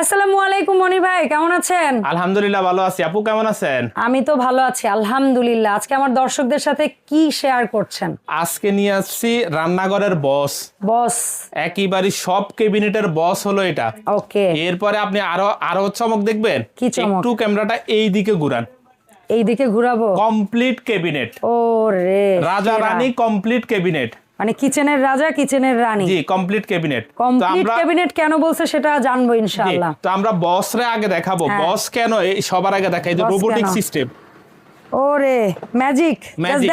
আসসালামু আলাইকুম মনি ভাই কেমন আছেন? আলহামদুলিল্লাহ ভালো আছি। আপু কেমন আছেন? আমি তো ভালো আছি আলহামদুলিল্লাহ। আজকে আমার দর্শকদের সাথে কি শেয়ার করছেন? আজকে নিয়ে আসছি রান্নাঘরের বস বস একেবারে সব ক্যাবিনেটের বস হলো এটা। ওকে এরপরে আপনি আরও আরও চমক দেখবেন? কি চমক? একটু ক্যামেরাটা এই দিকে ঘুরান। এই দিকে ঘুরাবো? কমপ্লিট ক্যাবিনেট ও রে রাজা। রানী কমপ্লিট ক্যাবিনেট মানে কিচেনের রাজা কিচেনের রানী। জি কমপ্লিট ক্যাবিনেট কমপ্লিট ক্যাবিনেট কেন বলছে সেটা জানব ইনশাআল্লাহ। তো আমরা বস রে আগে দেখাবো। হ্যাঁ। বস কেন এই সবার আগে দেখাই? যে রোবোটিক সিস্টেম ওরে ম্যাজিক।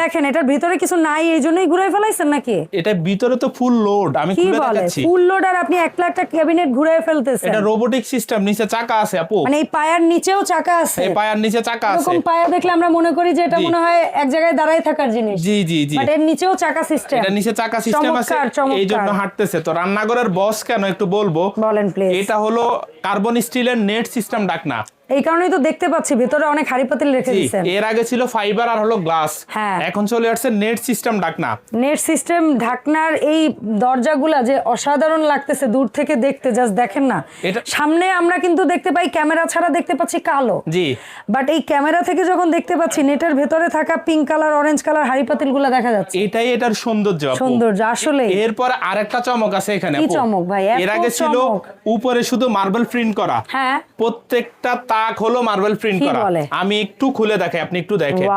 দেখেন এটার ভিতরে কিছু নাই এই জন্যই ঘুরে ফেলাইছেন নাকি? এটা ভিতরে তো ফুল লোড আমি খুলে দেখাচ্ছি। ফুল লোড আর আপনি একলা একটা ক্যাবিনেট ঘুরে ফেলতেছেন। এটা রোবোটিক সিস্টেম নিচে চাকা আছে আপু। মানে এই পায়ার নিচেও চাকা আছে। এই পায়ার নিচে চাকা আছে। এরকম পায়া দেখলে আমরা মনে করি যে এটা মনে হয় এক জায়গায় দাঁড়ায় থাকার জিনিস। জি জি জি। বাট এর নিচেও চাকা সিস্টেম এটা নিচে চাকা সিস্টেম আছে। এই জন্য হাঁটতেছে। তো রান্নাঘরের বস কেন একটু বলব? বলেন প্লিজ এটা হলো কার্বন স্টিলের নেট সিস্টেম ডাকনা। এই কারণেই তো দেখতে পাচ্ছি ভিতরে অনেক হাড়ি পাতিল রেখে দিয়েছেন এর আগে ছিল ফাইবার আর হলো গ্লাস হ্যাঁ। এখন চলে আসছে নেট সিস্টেম ডাকনা নেট সিস্টেম ঢাকনার এই দরজাগুলা যে অসাধারণ লাগতেছে দূর থেকে দেখতে জাস্ট দেখেন না। সামনে আমরা কিন্তু দেখতে পাই ক্যামেরা ছাড়া দেখতে পাচ্ছি কালো। জি। বাট এই ক্যামেরা থেকে যখন দেখতে পাচ্ছি নেটের ভেতরে থাকা পিঙ্ক কালার অরেঞ্জ কালার হাড়ি পাতিলগুলা দেখা যাচ্ছে। এটাই এটার সৌন্দর্য সৌন্দর্য আসলে এরপর আরেকটা চমক আছে এখানে কি চমক ভাই? এর আগে ছিল উপরে শুধু মার্বেল প্রিন্ট করা। হ্যাঁ। প্রত্যেকটা তাক হলো মার্বেল প্রিন্ট করা? আমি একটু খুলে দেখে আপনি একটু দেখেন।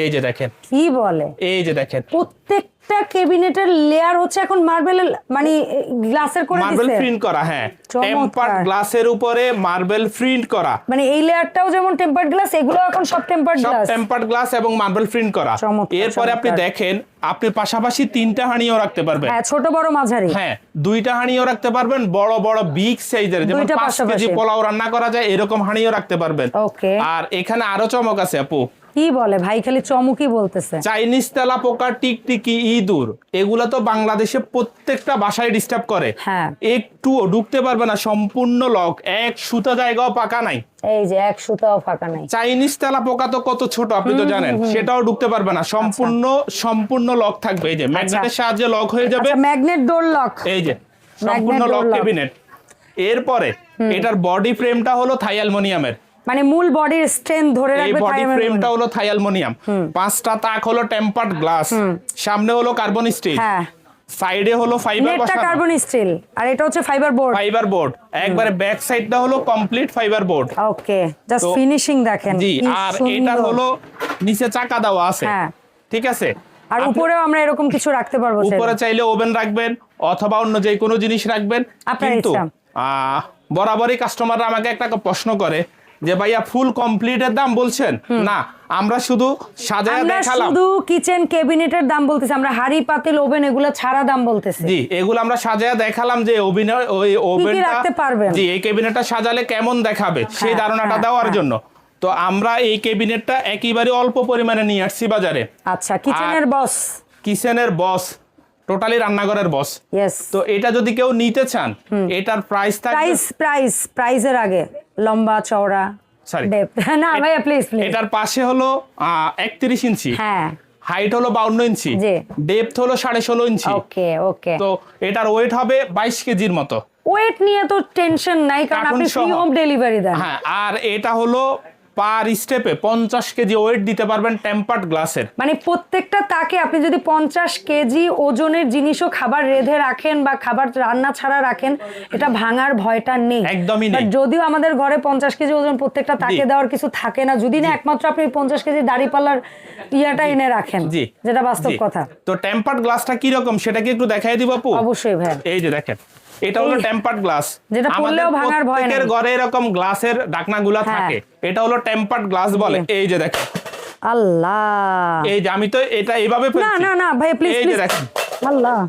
এই যে দেখেন। কি বলে? এই যে দেখেন। প্রত্যেকটা কেবিনেটের লেয়ার হচ্ছে এখন মার্বেল মানে গ্লাসের করে মার্বেল প্রিন্ট করা হ্যাঁ। টেম্পার্ড গ্লাসের উপরে মার্বেল প্রিন্ট করা। মানে এই লেয়ারটাও যেমন টেম্পার্ড গ্লাস এগুলো এখন সব টেম্পার্ড সব গ্লাস টেম্পার্ড গ্লাস এবং মার্বেল প্রিন্ট করা। এরপরে আপনি দেখেন আপনি পাশাপাশি তিনটা হাঁড়িও রাখতে পারবেন। হ্যাঁ ছোট বড় মাঝারি। হ্যাঁ দুইটা হাঁড়িও রাখতে পারবেন বড় বড় বিগ সাইজের যেমন দুইটা পাঁচ পাশাপাশি। কেজি পোলাও রান্না করা যায় এরকম হাঁড়িও রাখতে পারবেন। ওকে আর এখানে আরও চমক আছে আপু। কি বলে? ভাই খালি চমকই বলতেছে। চাইনিজ তেলা পোকা টিকটিকি ইঁদুর এগুলা তো বাংলাদেশে প্রত্যেকটা বাসায় ডিস্টার্ব করে। হ্যাঁ। একটুও ঢুকতে পারবে না সম্পূর্ণ লক এক সুতা জায়গাও পাকা নাই। এই যে এক সুতাও ফাঁকা নাই। চাইনিজ তেলা পোকা তো কত ছোট আপনি তো জানেন। সেটাও ঢুকতে পারবে না। সম্পূর্ণ সম্পূর্ণ লক থাকবে। এই যে ম্যাগনেটের সাহায্যে লক হয়ে যাবে। আচ্ছা ম্যাগনেট ডোর লক এই যে সম্পূর্ণ লক। ক্যাবিনেট এরপরে এটার বডি ফ্রেমটা হলো থাই অ্যালুমিনিয়ামের। মানে মূল বডির স্ট্রেন্থ ধরে এই রাখবে বডি ফ্রেমটা হলো থাই অ্যালুমিনিয়াম পাঁচটা তাক হলো টেম্পার্ড গ্লাস সামনে হলো কার্বন স্টিল হ্যাঁ। সাইডে হলো ফাইবার বসানো। কার্বন স্টিল আর এটা হচ্ছে ফাইবার বোর্ড ফাইবার বোর্ড একবারে ব্যাক সাইডটা হলো complete fibre board okay just finishing দেখেন জি আর। এটার হলো নিচে চাকা দেওয়া আছে। হ্যাঁ। ঠিক আছে? আর উপরেও আমরা এরকম কিছু রাখতে পারব উপরে চাইলে। ওভেন রাখবেন অথবা অন্য যে কোনো জিনিস রাখবেন। কিন্তু বরাবরই কাস্টমাররা আমাকে একটা প্রশ্ন করে যে ভাইয়া ফুল কমপ্লিটের দাম বলছেন? না আমরা শুধু সাজায় দেখালাম। শুধু কিচেন ক্যাবিনেটের দাম বলতেছি আমরা হাড়ি পাতিল ওভেন এগুলো ছাড়া দাম বলতেছি। জি এগুলো আমরা সাজায় দেখালাম যে অভিনয় ওই ওভেনটা রাখতে পারবেন? জি এই ক্যাবিনেটটা সাজালে কেমন দেখাবে? সেই হ্যাঁ, ধারণাটা হ্যাঁ, দেওয়ার হ্যাঁ। জন্য। তো আমরা এই ক্যাবিনেটটা একেবারে অল্প পরিমাণে নিয়ে আসছি বাজারে। আচ্ছা কিচেনের বস কিচেনের বস টোটালি রান্নাঘরের বস তো এটা যদি কেউ নিতে চান এটার প্রাইস প্রাইস প্রাইস প্রাইসের আগে। লম্বা চওড়া depth। না ভাইয়া প্লিজ প্লিজ এটার পাশে হলো একত্রিশ ইঞ্চি। হ্যাঁ। হাইট হলো বাউন্ন ইঞ্চি। ডেপথ হলো সাড়ে ষোলো ইঞ্চি। ওকে ওকে তো এটার ওয়েট হবে বাইশ কেজির মতো। ওয়েট নিয়ে তো টেনশন নাই কারণ আপনি ফ্রি হোম ডেলিভারি দেন। হ্যাঁ আর এটা হলো পার স্টেপে পঞ্চাশ কেজি ওয়েট দিতে পারবেন টেম্পার্ড গ্লাসের। মানে প্রত্যেকটা তাকে আপনি যদি পঞ্চাশ কেজি ওজনের জিনিসও খাবার রেঁধে রাখেন বা খাবার রান্না ছাড়া রাখেন এটা ভাঙার ভয়টা নেই। একদমই নেই। যদিও আমাদের ঘরে পঞ্চাশ কেজি ওজন প্রত্যেকটা তাকে দেওয়ার কিছু থাকে না যদি না একমাত্র আপনি পঞ্চাশ কেজি দাড়ি পাল্লার ইয়াটা এনে রাখেন জি। যেটা বাস্তব কথা। তো টেম্পার্ড গ্লাসটা কি রকম সেটা কি একটু দেখাই দিব আপু? অবশ্যই ভাই। এই যে দেখেন। এটা হলো টেম্পার্ড গ্লাস প্রত্যেকের ঘরে এরকম গ্লাসের ডাকনা গুলা থাকে। এটা হলো টেম্পার্ড গ্লাস বলে। এই যে দেখেন। আল্লাহ। এই যে আমি তো এটা এইভাবে না না না ভাই প্লিজ এই যে দেখেন। আল্লাহ।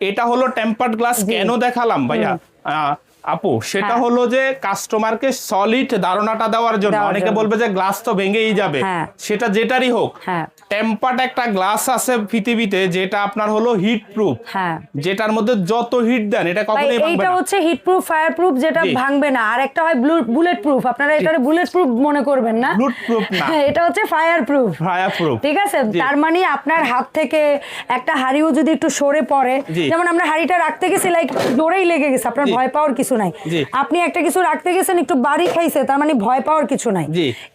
এটা হলো টেম্পার্ড গ্লাস। কেন দেখালাম ভাইয়া? আহ, আপু সেটা হ্যাঁ। হলো যে কাস্টমারকে সলিড ধারণাটা দেওয়ার জন্য। অনেকে বলবে যে গ্লাস তো ভেঙেই যাবে। হ্যাঁ। সেটা যেটারই হোক হ্যাঁ। টেম্পার্ড একটা গ্লাস আছে পৃথিবীতে যেটা আপনার হলো হিট প্রুফ হ্যাঁ। যেটার মধ্যে যত হিট দেন এটা কখনোই ভাঙবে না। হচ্ছে হিট প্রুফ ফায়ার প্রুফ যেটা ভাঙবে না। আর একটা হয় বুলেট প্রুফ আপনারা এটা বুলেট প্রুফ মনে করবেন না। Bulletproof না। এটা হচ্ছে ফায়ার প্রুফ ফায়ার প্রুফ ঠিক আছে? তার মানে আপনার হাত থেকে একটা হাড়িও যদি একটু সরে পড়ে যেমন আমরা হাড়িটা রাখতে গেছি লাইক জোরেই লেগে গেছে আপনার ভয় পাওয়ার কিছু কিছু নাই। আপনি একটা কিছু রাখতে গেছেন একটু বাড়ি খাইছে তার মানে ভয় পাওয়ার কিছু নাই।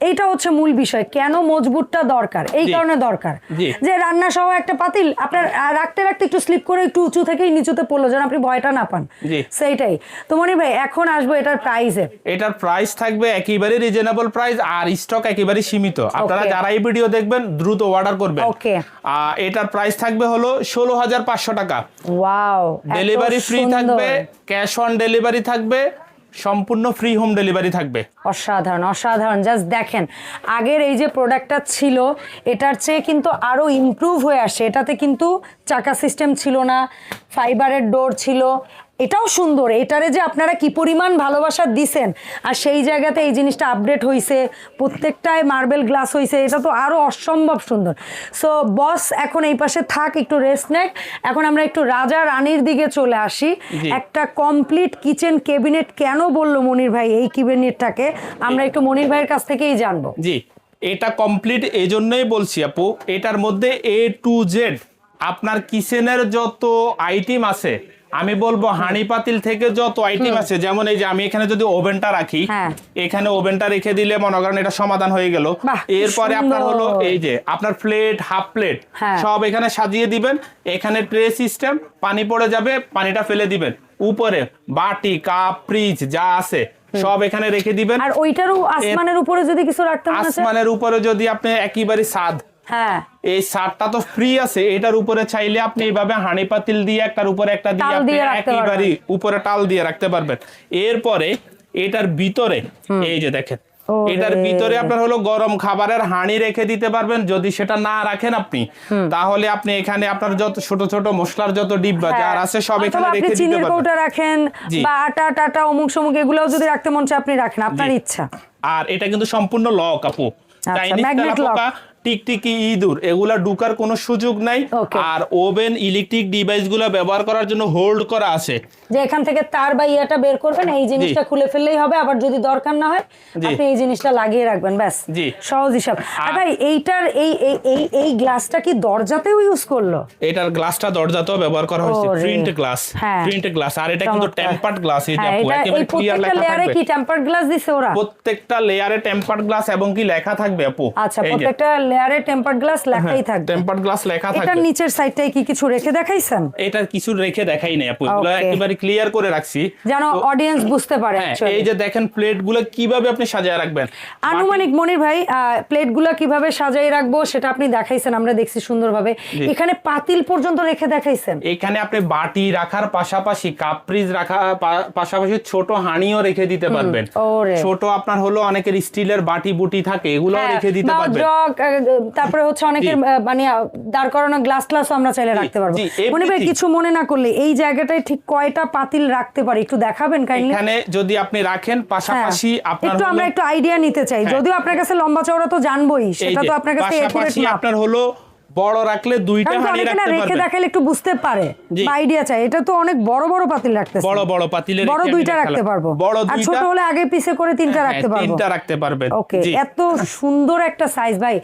এইটা হচ্ছে মূল বিষয় কেন মজবুতটা দরকার? এই কারণে দরকার। যে রান্না সহ একটা পাতিল আপনার রাখতে রাখতে একটু স্লিপ করে একটু উঁচু থেকেই নিচুতে পড়ল যেন আপনি ভয়টা না পান। সেইটাই। তো মনি ভাই এখন আসব এটার প্রাইসে এটার প্রাইস থাকবে একেবারে রিজনেবল প্রাইস আর স্টক একেবারে সীমিত। আপনারা. যারা এই ভিডিও দেখবেন দ্রুত অর্ডার করবেন। ওকে আর এটার প্রাইস থাকবে হলো ষোলো হাজার পাঁচশো টাকা। ওয়াও ডেলিভারি ফ্রি থাকবে ক্যাশ অন ডেলিভারি থাকবে, সম্পূর্ণ ফ্রি হোম ডেলিভারি থাকবে। অসাধারণ অসাধারণ জাস্ট দেখেন, আগের এই যে প্রোডাক্টটা ছিল, এটার চেয়ে কিন্তু আরও ইমপ্রুভ হয়ে আসে। এটাতে কিন্তু চাকা সিস্টেম ছিল না ফাইবারের ডোর ছিল এটাও সুন্দর এটারে যে আপনারা কি পরিমাণ ভালোবাসা দিছেন আর সেই জায়গাতে এই জিনিসটা আপডেট হয়েছে প্রত্যেকটায় মার্বেল গ্লাস হয়েছে এটা তো আরও অসম্ভব সুন্দর। সো বস এখন এই পাশে থাক একটু রেস্ট নেক। এখন আমরা একটু রাজা রানীর দিকে চলে আসি। একটা কমপ্লিট কিচেন ক্যাবিনেট কেন বলল মনির ভাই এই ক্যাবিনেটটাকে আমরা একটু মনির ভাইয়ের কাছ থেকেই জানব। জি এটা কমপ্লিট এই জন্যই বলছি আপু এটার মধ্যে এ টু জেড আপনার কিচেনের যত আইটেম আছে আমি বলব হাঁড়ি পাতিল থেকে যত আইটেম আছে যেমন এই যে আমি এখানে যদি ওভেনটা রাখি হ্যাঁ। এখানে ওভেনটা রেখে দিলে মনে করেন এটা সমাধান হয়ে গেল। এরপরে আপনার হলো এই যে আপনার প্লেট হাফ প্লেট। সব এখানে সাজিয়ে দিবেন। এখানে ট্রে সিস্টেম পানি পড়ে যাবে পানিটা ফেলে দিবেন। উপরে বাটি কাপ ফ্রিজ যা আছে সব এখানে রেখে দিবেন। আর ওইটারও আসমানের উপরে যদি কিছু রাখতে মনে আসমানের উপরে যদি আপনি একেবারে সাদ হ্যাঁ। এই সারটা তো ফ্রি আছে এটার উপরে চাইলে আপনি এইভাবে হাঁড়ি পাতিল দিয়ে একটার উপরে একটা দিয়ে আপনি একেবারে উপরে টাল দিয়ে রাখতে পারবেন। এরপরে এটার ভিতরে এই যে দেখেন এটার ভিতরে আপনার হলো গরম খাবারের হাঁড়ি রেখে দিতে পারবেন যদি সেটা না রাখেন আপনি তাহলে আপনি এখানে আপনার যত ছোট ছোট মশলার যত ডিব্বা হ্যাঁ। যার আছে সব এখানে রেখে দিতে পারবেন। কৌটা রাখেন বা আটা টাটা অমুক সমুক এগুলোও যদি রাখতে মন চায় আপনি রাখেন আপনার ইচ্ছা। আর এটা কিন্তু সম্পূর্ণ লক আপু। আচ্ছা, চাইনিজ তেলাপোকা টিকটিকি ইঁদুর এগুলা ঢুকার কোনো সুযোগ নাই। আর ওভেন ইলেকট্রিক ডিভাইসগুলা ব্যবহার করার জন্য হোল্ড করা আছে। যে এখান থেকে তার বা ইয়াটা বের করবেন এই জিনিসটা খুলে ফেললেই হবে আবার যদি দরকার না হয় আপনি এই জিনিসটা লাগিয়ে রাখবেন ব্যাস। জি। সহজ হিসাব। আর ভাই এইটার এই এই এই গ্লাসটা কি দরজাতেও ইউজ করল? এটার গ্লাসটা দরজাতেও ব্যবহার করা হয়েছে। Print glass. হ্যাঁ। Print glass. আর এটা কিন্তু। টেম্পার্ড গ্লাস এই যে হ্যাঁ, একেবারে ক্লিয়ার লেখা লেয়ারে থাকবে। কি টেম্পার্ড গ্লাস দিছে ওরা? প্রত্যেকটা লেয়ারে টেম্পার্ড গ্লাস এবং কি লেখা থাকবে আপু? আচ্ছা প্রত্যেকটা লেয়ারে টেম্পার্ড গ্লাস লেখাই থাকবে। টেম্পার্ড গ্লাস লেখা এটার নিচের সাইডটায় কি কিছু রেখে দেখাইছেন? এটার কিছু রেখে দেখাই নাই আপু এগুলো একেবারে ক্লিয়ার করে রাখছি। যেন অডিয়েন্স বুঝতে পারে হ্যাঁ, এই যে দেখেন প্লেটগুলো কীভাবে আপনি সাজায় রাখবেন? আনুমানিক মনির ভাই প্লেটগুলো কীভাবে সাজাই রাখব সেটা আপনি দেখাইছেন আমরা দেখছি সুন্দরভাবে। এখানে পাতিল পর্যন্ত রেখে দেখাইছেন? এখানে আপনি বাটি রাখার পাশাপাশি কাপ ফ্রিজ রাখা পাশাপাশি ছোট হাঁড়িও রেখে দিতে পারবেন। ছোট আপনার হলো অনেকের স্টিলের বাটি বুটি থাকে এগুলো হ্যাঁ, রেখে দিতে পারবেন। তারপরে হচ্ছে অনেকের মানে দাঁড় করানো গ্লাস ক্লাসও আমরা চাইলে রাখতে পারব। মনে ভাই কিছু মনে না করলে এই জায়গাটায় ঠিক কয়টা পাতিল রাখতে পারি? একটু দেখাবেন কাইন্ডলি এখানে যদি আপনি রাখেন পাশাপাশি আপনার একটু আমরা একটু আইডিয়া নিতে চাই। হ্যাঁ। যদিও আপনার কাছে লম্বা চওড়া তো জানবোই সেটা তো আপনার কাছে আপনার হলো বড় রাখলে দুইটা হাঁড়ি রাখতে রেখে পারবেন দেখালে একটু বুঝতে পারে আইডিয়া চাই এটা তো অনেক বড় বড় পাতিল রাখতে বড় বড় পাতিলে বড় রেখে আমি দুইটা রাখতে পারব। বড় আর ছোট হলে আগে পিছে করে তিনটা হ্যাঁ, রাখতে পারব। তিনটা রাখতে পারবেন ওকে এত সুন্দর একটা সাইজ ভাই।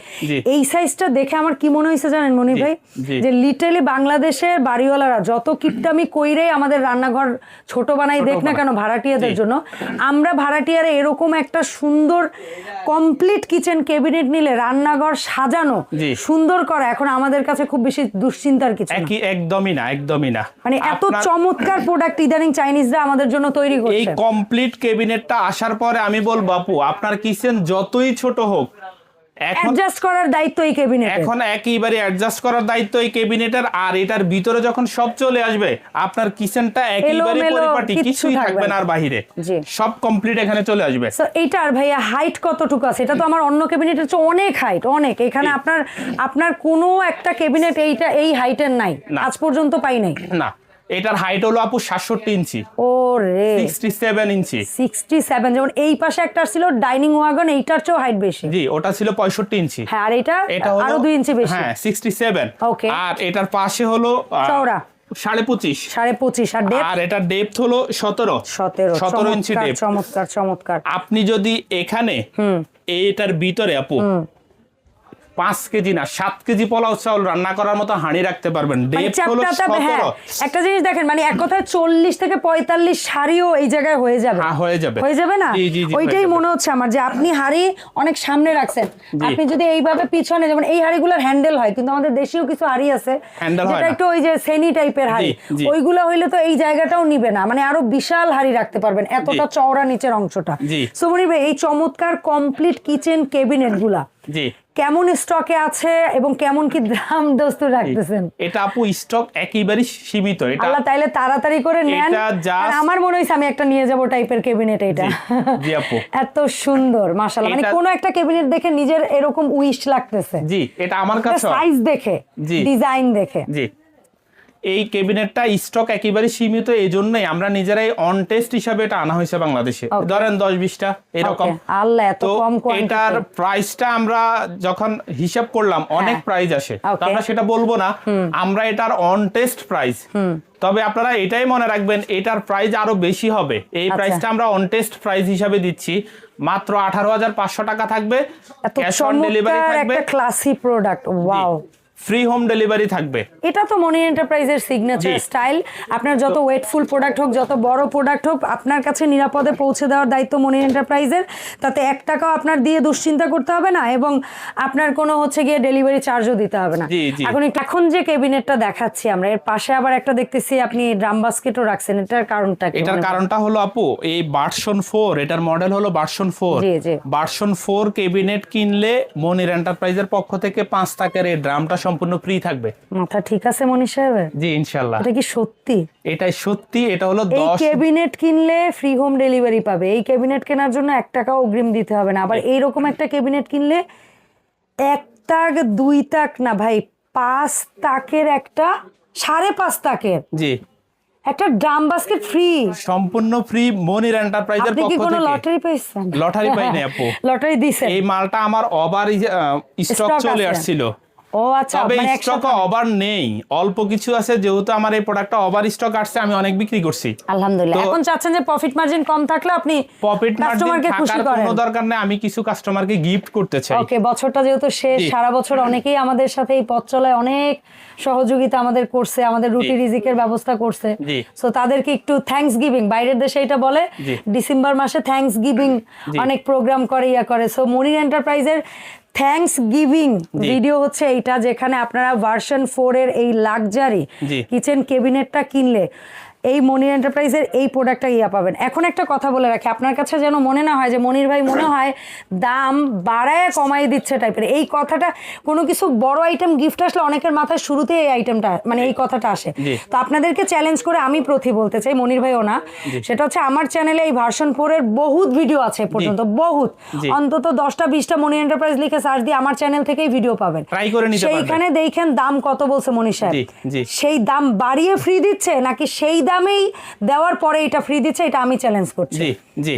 এই সাইজটা দেখে আমার কি মনে হয়েছে জানেন মনির ভাই? যে লিটারালি বাংলাদেশের বাড়িওয়ালারা যত কিপটামি কইরেই আমাদের রান্নাঘর ছোট বানাই দেখ না কেন ভাড়াটিয়াদের জন্য আমরা ভাড়াটিয়ারে এরকম একটা সুন্দর কমপ্লিট কিচেন ক্যাবিনেট নিলে রান্নাঘর সাজানো সুন্দর করা এখন আমাদের কাছে খুব বেশি দুশ্চিন্তার কিছু না। একই একদমই না একদমই না। মানে এত চমৎকার প্রোডাক্ট ইদানিং চাইনিজরা আমাদের জন্য তৈরি করছে। এই কমপ্লিট কেবিনেটটা আসার পরে আমি বলব আপু আপনার কিচেন যতই ছোট হোক এখন অ্যাডজাস্ট করার দায়িত্ব এই ক্যাবিনেটে এখন একেবারে অ্যাডজাস্ট করার দায়িত্ব এই কেবিনেটের আর এটার ভিতরে যখন সব চলে আসবে আপনার কিচেনটা এলোমেলো, পরিপাটি কিছুই থাকবে না। আর বাহিরে। সব কমপ্লিট এখানে চলে আসবে। সো এইটার ভাইয়া হাইট কতটুকু আছে? এটা তো আমার অন্য ক্যাবিনেটের চেয়ে অনেক হাইট অনেক। এখানে আপনার আপনার কোনো একটা ক্যাবিনেট এইটা এই হাইটের নাই। আজ পর্যন্ত পাই নাই। না। এটার হাইট হলো আপু সাতষট্টি ইঞ্চি। ও রে sixty seven inch. Sixty seven যেমন এই পাশে একটা ছিল ডাইনিং ওয়াগন এইটার চেয়েও হাইট বেশি। জি ওটা ছিল পঁয়ষট্টি ইঞ্চি। হ্যাঁ আর এটা আরও দুই ইঞ্চি বেশি। হ্যাঁ সিক্সটি সেভেন Okay. আর এটার পাশে হলো চওড়া। সাড়ে পঁচিশ। সাড়ে পঁচিশ আর আর এটার ডেপথ হলো সতেরো। সতেরো সতেরো ইঞ্চি চমৎকার চমৎকার আপনি যদি এখানে এটার ভিতরে আপু পাঁচ কেজি না সাত কেজি পোলাও চাউল রান্না করার মতো হাঁড়ি রাখতে পারবেন। মানে হ্যাঁ একটা জিনিস দেখেন মানে এক কথায় চল্লিশ থেকে পঁয়তাল্লিশ শাড়িও এই জায়গায় হয়ে যাবে। হ্যাঁ, হয়ে যাবে। হয়ে যাবে না? ওইটাই মনে হচ্ছে আমার যে আপনি হাড়ি অনেক সামনে রাখছেন। আপনি যদি এইভাবে পিছনে যেমন এই হাড়িগুলোর হ্যান্ডেল হয় কিন্তু আমাদের দেশীয় কিছু হাড়ি আছে যেটা একটু ওই যে সেনি টাইপের হাড়ি। ওইগুলো হইলে তো এই জায়গাটাও নিবে না। মানে আরও বিশাল হাড়ি রাখতে পারবেন এতটা চওড়া নিচের অংশটা। সুমনি ভাই এই চমৎকার কমপ্লিট কিচেন কেবিনেটগুলা কেমন স্টকে আছে এবং কেমন কি দাম দোস্ত রাখতেছেন? এটা আপু স্টক একেবারে সীমিত। এটা আল্লাহ তাইলে তাড়াতাড়ি করে নেন। আমার মনে হয়েছে আমি একটা নিয়ে যাব টাইপের ক্যাবিনেট এটা। জি আপু। এত সুন্দর মাশাআল্লাহ। মানে কোন একটা ক্যাবিনেট দেখে নিজের এরকম উইশ লাগতেছে। জি এটা আমার কাছে সাইজ দেখে জি। ডিজাইন দেখে। জি। এই ক্যাবিনেটটা স্টক একেবারে সীমিত এই জন্যই আমরা নিজেরাই অন টেস্ট হিসাবে এটা আনা হয়েছে বাংলাদেশে। ধরেন দশ বিশটা এরকম। তো এটার প্রাইসটা আমরা যখন হিসাব করলাম অনেক প্রাইস আসে। আমরা সেটা বলব না। আমরা এটার অন টেস্ট প্রাইস তবে আপনারা এটাই মনে রাখবেন এটার প্রাইস আরও বেশি হবে। এই আচ্ছা। প্রাইসটা আমরা অন টেস্ট প্রাইস হিসাবে দিচ্ছি। মাত্র আঠারো হাজার পাঁচশো টাকা থাকবে। ক্যাশ অন ডেলিভারি থাকবে। Classy product wow free home delivery থাকবে। এটা তো মনি এন্টারপ্রাইজের সিগনেচার স্টাইল আপনার যত ওয়েটফুল প্রোডাক্ট হোক যত বড় প্রোডাক্ট হোক আপনার কাছে নিরাপদে পৌঁছে দেওয়ার দায়িত্ব মনি এন্টারপ্রাইজের তাতে এক টাকাও আপনার দিয়ে দুশ্চিন্তা করতে হবে না এবং আপনার কোনো হচ্ছে গিয়ে ডেলিভারি চার্জও দিতে হবে না। এখন এখন যে কেবিনেটটা দেখাচ্ছি আমরা এর পাশে আবার একটা দেখতেছি আপনি ড্রাম বাস্কেটও রাখছেন এটার কারণটা কি এটার কারণটা হলো আপু এই ভার্সন ফোর এটার মডেল হলো ভার্সন জি, জি। ভার্সন ফোর কেবিনেট কিনলে মনির এন্টারপ্রাইজের পক্ষ থেকে পাঁচ টাকার এই ড্রামটা সম্পূর্ণ ফ্রি থাকবে। মাথা ঠিক আছে মনি সাহেবের জি ইনশাল্লাহ এটা কি সত্যি? এটাই সত্যি এটা হলো এই দশ ক্যাবিনেট কিনলে ফ্রি হোম ডেলিভারি পাবে। এই ক্যাবিনেট কেনার জন্য এক টাকাও অগ্রিম দিতে হবে না। আবার এইরকম একটা ক্যাবিনেট কিনলে এক তাক দুই তাক না ভাই পাঁচ তাকের একটা সাড়ে পাঁচ তাকের। জি। একটা ড্রাম বাস্কেট ফ্রি সম্পূর্ণ ফ্রি মনির এন্টারপ্রাইজের আপনি কি কোনো লটারি পেয়েছেন লটারি পাইনি আপু। লটারি দিছেন। এই মালটা আমার ওভার স্টক চলে আসছিল। ও আচ্ছা তবে মানে স্টক ওভার নেই। অল্প কিছু আছে যেহেতু আমার এই প্রোডাক্টটা ওভার স্টক আসছে আমি অনেক বিক্রি করছি। আলহামদুলিল্লাহ। এখন চাচ্ছেন যে প্রফিট মার্জিন কম থাকলে আপনি প্রফিট কাস্টমারকে খুশি করেন কোনো দরকার নেই আমি কিছু কাস্টমারকে গিফট করতে চাই। ওকে বছরটা যেহেতু শেষ সারা বছর অনেকেই আমাদের সাথে এই পথ চলায় অনেক সহযোগিতা আমাদের করছে আমাদের রুটি। রিজিকের ব্যবস্থা করছে। সো তাদেরকে একটু থ্যাঙ্কস গিভিং বাইরের দেশে এটা বলে ডিসেম্বর মাসে থ্যাঙ্কস গিভিং অনেক প্রোগ্রাম করে ইয়া করে। সো মনির এন্টারপ্রাইজের থ্যাঙ্কস গিভিং ভিডিও হচ্ছে এইটা যেখানে আপনারা ভার্সন ফোর এর এই লাক্সারি কিচেন কেবিনেটটা কিনলে। এই মনির এন্টারপ্রাইজের এই প্রোডাক্টটা ইয়া পাবেন। এখন একটা কথা বলে রাখি আপনার কাছে যেন মনে না হয় যে মনির ভাই মনে হয় দাম বাড়ায় কমাই দিচ্ছে টাইপের এই কথাটা কোনো কিছু বড় আইটেম গিফট আসলে অনেকের মাথায় শুরুতে এই আইটেমটা মানে এই কথাটা আসে। তো আপনাদেরকে চ্যালেঞ্জ করে আমি প্রতি বলতে চাই মনির ভাইও না। সেটা হচ্ছে আমার চ্যানেলে এই ভার্সন ফোর এর বহুত ভিডিও আছে পর্যন্ত বহুত। অন্তত দশটা বিশটা মনি এন্টারপ্রাইজ লিখে সার্চ দিয়ে আমার চ্যানেল থেকেই ভিডিও পাবেন। সেইখানে দেখেন দাম কত বলছে মনীষ সাহেব। সেই দাম বাড়িয়ে ফ্রি দিচ্ছে নাকি সেই দামেই দেওয়ার পরে এটা ফ্রি দিচ্ছে এটা আমি চ্যালেঞ্জ করছি।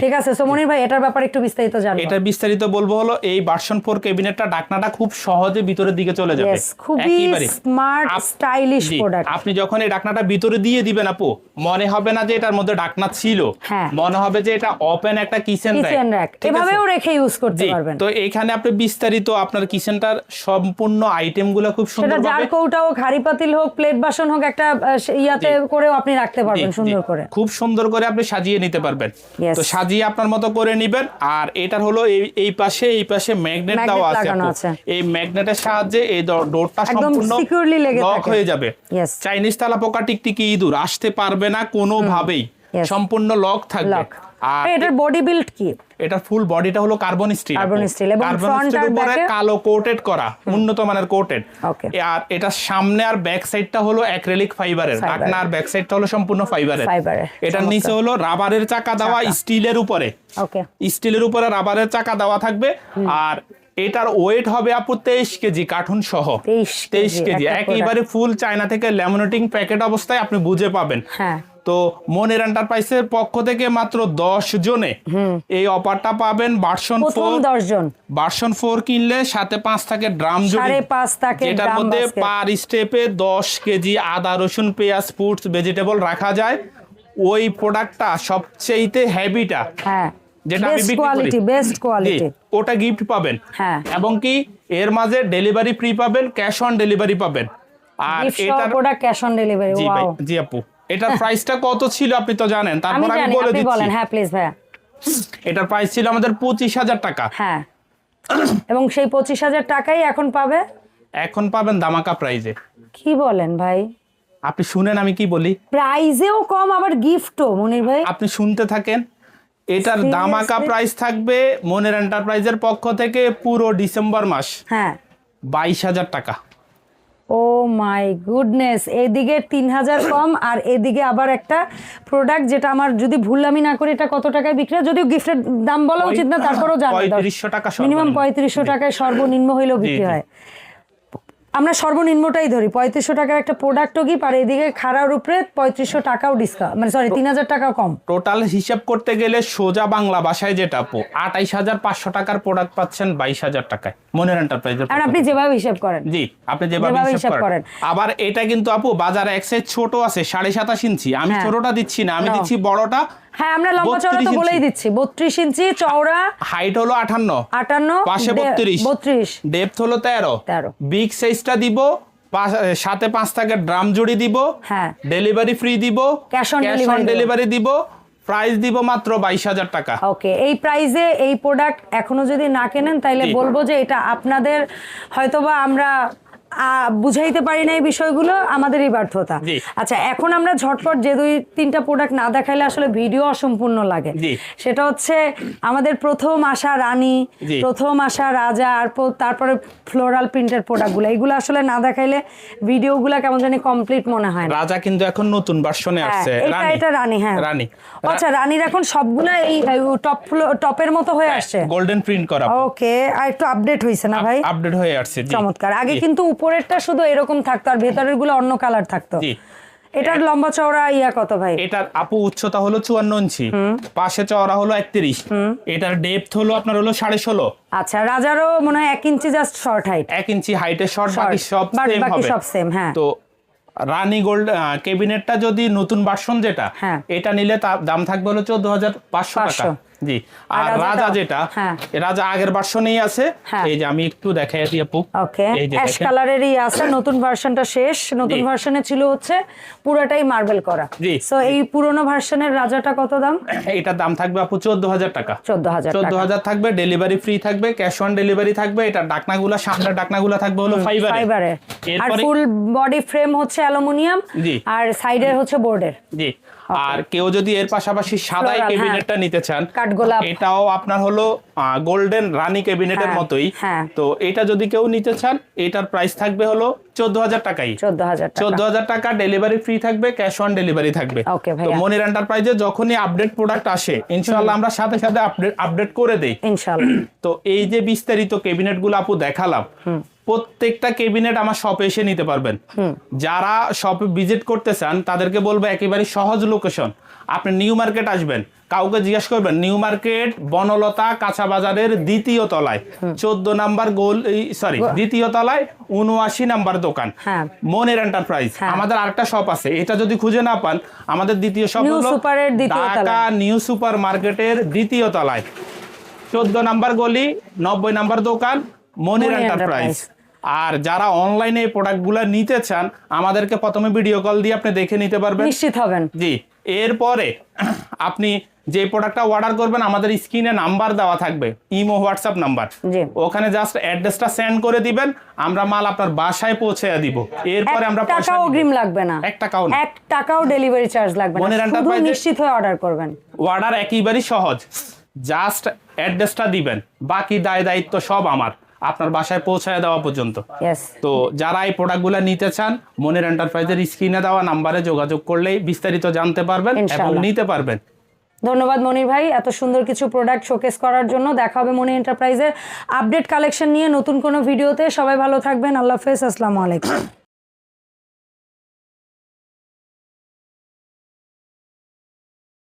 ঠিক আছে সোমনির ভাই এটার ব্যাপারে একটু বিস্তারিত জানব। এটা বিস্তারিত বলব হলো এই ভার্সন ফোর ক্যাবিনেটটা ডাকনাটা খুব সহজে ভিতরের দিকে চলে যাবে। খুবই stylish জি, product. আপনি যখন এই ডাকনাটা ভিতরে দিয়ে দিবেন আপু মনে হবে না যে এটার মধ্যে ডাকনা ছিল। হ্যাঁ। মনে হবে যে এটা ওপেন একটা কিচেন র্যাক এভাবেও রেখে ইউজ করতে পারবেন। তো এখানে আপনি বিস্তারিত আপনার কিচেনটার সম্পূর্ণ আইটেমগুলো খুব সেটা সুন্দর জার কৌটা হোক হাড়ি পাতিল হোক প্লেট বাসন হোক একটা ইয়াতে করেও আপনি রাখতে পারবেন সুন্দর করে। খুব সুন্দর করে আপনি সাজিয়ে নিতে পারবেন। তো সাজিয়ে আপনার মতো করে নিবেন আর এটার হলো এই এই পাশে এই পাশে ম্যাগনেট দেওয়া আছে। এই ম্যাগনেটের সাহায্যে এই ডোরটা সম্পূর্ণ লক হয়ে যাবে। চাইনিজ তালা পোকা টিকটিকি ইঁদুর আসতে পারবে না কোনোভাবেই। সম্পূর্ণ লক থাকবে। আর এটার বডি বিল্ড কি? এটার ফুল বডিটা হলো কার্বন স্টিল Carbon steel এবং কার্বন আর উপরে কালো কোটেড করা উন্নত মানের কোটেড. আর এটা সামনে আর ব্যাক সাইডটা হলো অ্যাক্রিলিক ফাইবারের. ঢাকনা আর ব্যাক সাইডটা হলো সম্পূর্ণ ফাইবারের এটার নিচে হলো রাবারের চাকা দেওয়া স্টিলের উপরে। ওকে স্টিলের উপরে রাবারের চাকা দেওয়া থাকবে। আর এটার ওয়েট হবে আপু তেইশ কেজি কার্টুন সহ। তেইশ কেজি একেবারে ফুল চায়না থেকে ল্যামিনেটিং প্যাকেট অবস্থায় আপনি বুঝে পাবেন। হ্যাঁ। তো মনের এন্টারপ্রাইজের পক্ষ থেকে মাত্র দশ জনে এই অফারটা পাবেন বার্সন ফোর দশজন ভার্সন ফোর কিনলে সাথে পাঁচ থাকে ড্রাম সাড়ে পাঁচ যেটার drum মধ্যে পার স্টেপে দশ কেজি আদা রসুন পেঁয়াজ ফ্রুটস ভেজিটেবল রাখা যায়। ওই প্রোডাক্টটা সবচেয়েতে হেভিটা হ্যাঁ। যেটা আমি বিক্রি করি। কোয়ালিটি বেস্ট কোয়ালিটি ওটা গিফট পাবেন। হ্যাঁ। এবং কি এর মাঝে ডেলিভারি ফ্রি পাবেন ক্যাশ অন ডেলিভারি পাবেন। আর এটা product cash on delivery wow জি আপু। এটার প্রাইসটা কত ছিল আপনি তো জানেন? তারপর আমি বলে দিচ্ছি। বলেন হ্যাঁ প্লিজ ভাইয়া। এটার প্রাইস ছিল আমাদের পঁচিশ হাজার টাকা। হ্যাঁ। এবং সেই পঁচিশ হাজার টাকাই এখন পাবে? এখন পাবেন দামাকা প্রাইজে কি বলেন ভাই? আপনি শুনেন আমি কি বলি? প্রাইজেও কম আবার গিফটও মনির ভাই। আপনি শুনতে থাকেন এটার দামাকা প্রাইস থাকবে মনের এন্টারপ্রাইজের পক্ষ থেকে পুরো ডিসেম্বর মাস। হ্যাঁ। বাইশ হাজার টাকা। ও মাই গুডনেস এদিকে তিন হাজার কম আর এদিকে আবার একটা প্রোডাক্ট যেটা আমার যদি ভুল আমি না করি এটা কত টাকায় বিক্রি হয়? যদিও গিফটের দাম বলা উচিত না তারপরেও জানি 3500 টাকা মিনিমাম পঁয়ত্রিশশো টাকায় সর্বনিম্ন হইলেও বিক্রি হয়। আমরা সর্বনিম্নটাই ধরি। পঁয়ত্রিশশো টাকার একটা প্রোডাক্টও কি পারে এদিকে খাড়ার উপরে পঁয়ত্রিশশো টাকাও ডিসকাউন্ট মানে সরি তিন হাজার টাকাও কম। টোটাল হিসাব করতে গেলে সোজা বাংলা ভাষায় যেটা আপু আঠাইশ হাজার পাঁচশো টাকার প্রোডাক্ট পাচ্ছেন বাইশ হাজার টাকায়। মনের এন্টারপ্রাইজের আর আপনি যেভাবে হিসাব করেন। জি আপনি যেভাবে হিসাব করেন। আবার এটা কিন্তু আপু বাজারে ছোট আছে সাড়ে সাতাশ ইঞ্চি। আমি হ্যাঁ। ছোটটা দিচ্ছি না আমি দিচ্ছি বড়টা হ্যাঁ আমরা লম্বা চওড়া তো বলেই দিচ্ছি। বত্রিশ ইঞ্চি চওড়া। হাইট হলো আঠান্ন আটান্ন পাশে বত্রিশ। বত্রিশ। ডেপথ হলো তেরো। 13 বিগ সাইজটা দিব সাথে পাঁচ টাকা ড্রাম জুড়ি দিব হ্যাঁ। ডেলিভারি ফ্রি দিব delivery দিব। ডেলিভারি দিব প্রাইস দিব মাত্র বাইশ হাজার টাকা। ওকে এই প্রাইসে এই প্রোডাক্ট এখনও যদি না কেনেন তাইলে বলব যে এটা আপনাদের হয়তোবা আমরা বুঝাইতে পারি না এই বিষয়গুলো আমাদেরই ব্যর্থতা। আচ্ছা এখন আমরা ঝটপট যে দুই তিনটা প্রোডাক্ট না দেখাইলে আসলে ভিডিও অসম্পূর্ণ লাগে। সেটা হচ্ছে আমাদের প্রথম আসা রানী প্রথম আসা রাজা আর তারপরে ফ্লোরাল প্রিন্টের প্রোডাক্টগুলো এগুলো আসলে না দেখাইলে ভিডিওগুলো কেমন জানি কমপ্লিট মনে হয় রাজা কিন্তু এখন নতুন ভার্সনে হ্যাঁ, আসছে। এটা এটা রানী হ্যাঁ। রানী। আচ্ছা রানীর এখন সবগুলা এই টপ টপের মতো হয়ে আসছে? গোল্ডেন প্রিন্ট করা। ওকে আর একটু আপডেট হয়েছে না ভাই? আপডেট হয়ে আসছে চমৎকার। আগে। কিন্তু উপরেরটা শুধু এরকম থাকতো আর ভেতরেরগুলো অন্য কালার থাকতো। এটার লম্বা চওড়া ইয়া কত ভাই? এটার আপু উচ্চতা হলো চুয়ান্ন ইঞ্চি পাশে চওড়া হলো একত্রিশ এটার ডেপথ হলো আপনার হলো সাড়ে ষোলো। আচ্ছা রাজারও মনে হয় এক ইঞ্চি জাস্ট শর্ট হাইট এক ইঞ্চি হাইটের শর্ট বাকি সব সেম বাকি হবে। সব সেম হ্যাঁ। তো রানী গোল্ড কেবিনেটটা যদি নতুন ভার্সন যেটা হ্যাঁ। এটা নিলে তার দাম থাকবে হলো চোদ্দ হাজার পাঁচশো টাকা। 500 জি আর রাজা যেটা হ্যাঁ। রাজা আগের ভার্সনেই আছে। হ্যাঁ। এই যে আমি একটু দেখাই দিই আপু। ওকে। অ্যাশ কালারেরই আছে নতুন ভার্সনটা শেষ। নতুন ভার্সনে ছিল হচ্ছে পুরাটাই মার্বেল করা। সো এই পুরনো ভার্সনের রাজাটা কত দাম? এটার দাম থাকবে আপু চোদ্দ হাজার টাকা। চোদ্দ হাজার চোদ্দ টাকা। হাজার থাকবে ডেলিভারি ফ্রি থাকবে ক্যাশ অন ডেলিভারি থাকবে এটা ডাকনাগুলা সামনের ডাকনাগুলা থাকবে হলো ফাইবারে ফাইবারে আর ফুল বডি ফ্রেম হচ্ছে অ্যালুমিনিয়াম আর সাইডের হচ্ছে বোর্ডের জি। আর কেউ যদি এর পাশাপাশি সাদাই Floral, কেবিনেটটা নিতে চান এটাও আপনার হলো গোল্ডেন রানী কেবিনেটের হ্যাঁ, মতোই। হ্যাঁ। তো এটা যদি কেউ নিতে চান এটার প্রাইস থাকবে হলো চোদ্দ হাজার টাকাই চোদ্দ হাজার টাকা ডেলিভারি ফ্রি থাকবে ক্যাশ অন ডেলিভারি থাকবে। Okay, তো ভাইয়া। মনির এন্টারপ্রাইজে যখনই আপডেট প্রোডাক্ট আসে ইনশাআল্লাহ আমরা সাথে সাথে আপডেট আপডেট করে দেই। ইনশাল্লাহ তো এই যে বিস্তারিতগুলো আপু দেখালাম প্রত্যেকটা কেবিনেট আমার শপে এসে নিতে পারবেন। যারা শপে ভিজিট করতে চান তাদেরকে বলব একেবারে সহজ লোকেশন আপনি নিউ মার্কেট আসবেন কাউকে জিজ্ঞাসা করবেন নিউ মার্কেট বনলতা কাঁচা বাজারের দ্বিতীয় তলায়। চোদ্দ নাম্বার গোল সরি দ্বিতীয় তলায় উনআশি নাম্বার দোকান। হ্যাঁ। মনের এন্টারপ্রাইজ হ্যাঁ। আমাদের আরেকটা শপ আছে এটা যদি খুঁজে না পান আমাদের দ্বিতীয় শপ হলো ঢাকা নিউ সুপার মার্কেটের দ্বিতীয় তলায়। চোদ্দ নাম্বার গলি নব্বই নাম্বার দোকান মনির এন্টারপ্রাইজ। আর যারা অনলাইনে এই প্রোডাক্টগুলো নিতে চান আমাদেরকে প্রথমে ভিডিও কল দিয়ে আপনি দেখে নিতে পারবেন। নিশ্চিত হবেন। জি এরপরে আপনি যে প্রোডাক্টটা অর্ডার করবেন আমাদের স্ক্রিনে নাম্বার দেওয়া থাকবে ইমো হোয়াটসঅ্যাপ নাম্বার জি। ওখানে জাস্ট অ্যাড্রেসটা সেন্ড করে দিবেন আমরা মাল আপনার বাসায় পৌঁছে দিব। এরপরে আমরা পয়সা অগ্রিম লাগবে না। এক টাকাও না। এক টাকাও ডেলিভারি চার্জ লাগবে না। শুধু নিশ্চিত হয়ে অর্ডার করবেন। অর্ডার একেবারেই সহজ। জাস্ট অ্যাড্রেসটা দিবেন। বাকি দায় দায়িত্ব সব আমার। আপনার বাসায় পৌঁছায় দেওয়া পর্যন্ত। তো যারা এই প্রোডাক্টগুলো নিতে চান মনের এন্টারপ্রাইজের স্ক্রিনে দেওয়া নাম্বারে যোগাযোগ করলেই বিস্তারিত জানতে পারবেন এবং নিতে পারবেন। ধন্যবাদ মনির ভাই এত সুন্দর কিছু প্রোডাক্ট শোকেস করার জন্য। দেখা হবে মনি এন্টারপ্রাইজের আপডেট কালেকশন নিয়ে নতুন কোনো ভিডিওতে সবাই ভালো থাকবেন। আল্লাহ হাফেজ। আসসালামু আলাইকুম।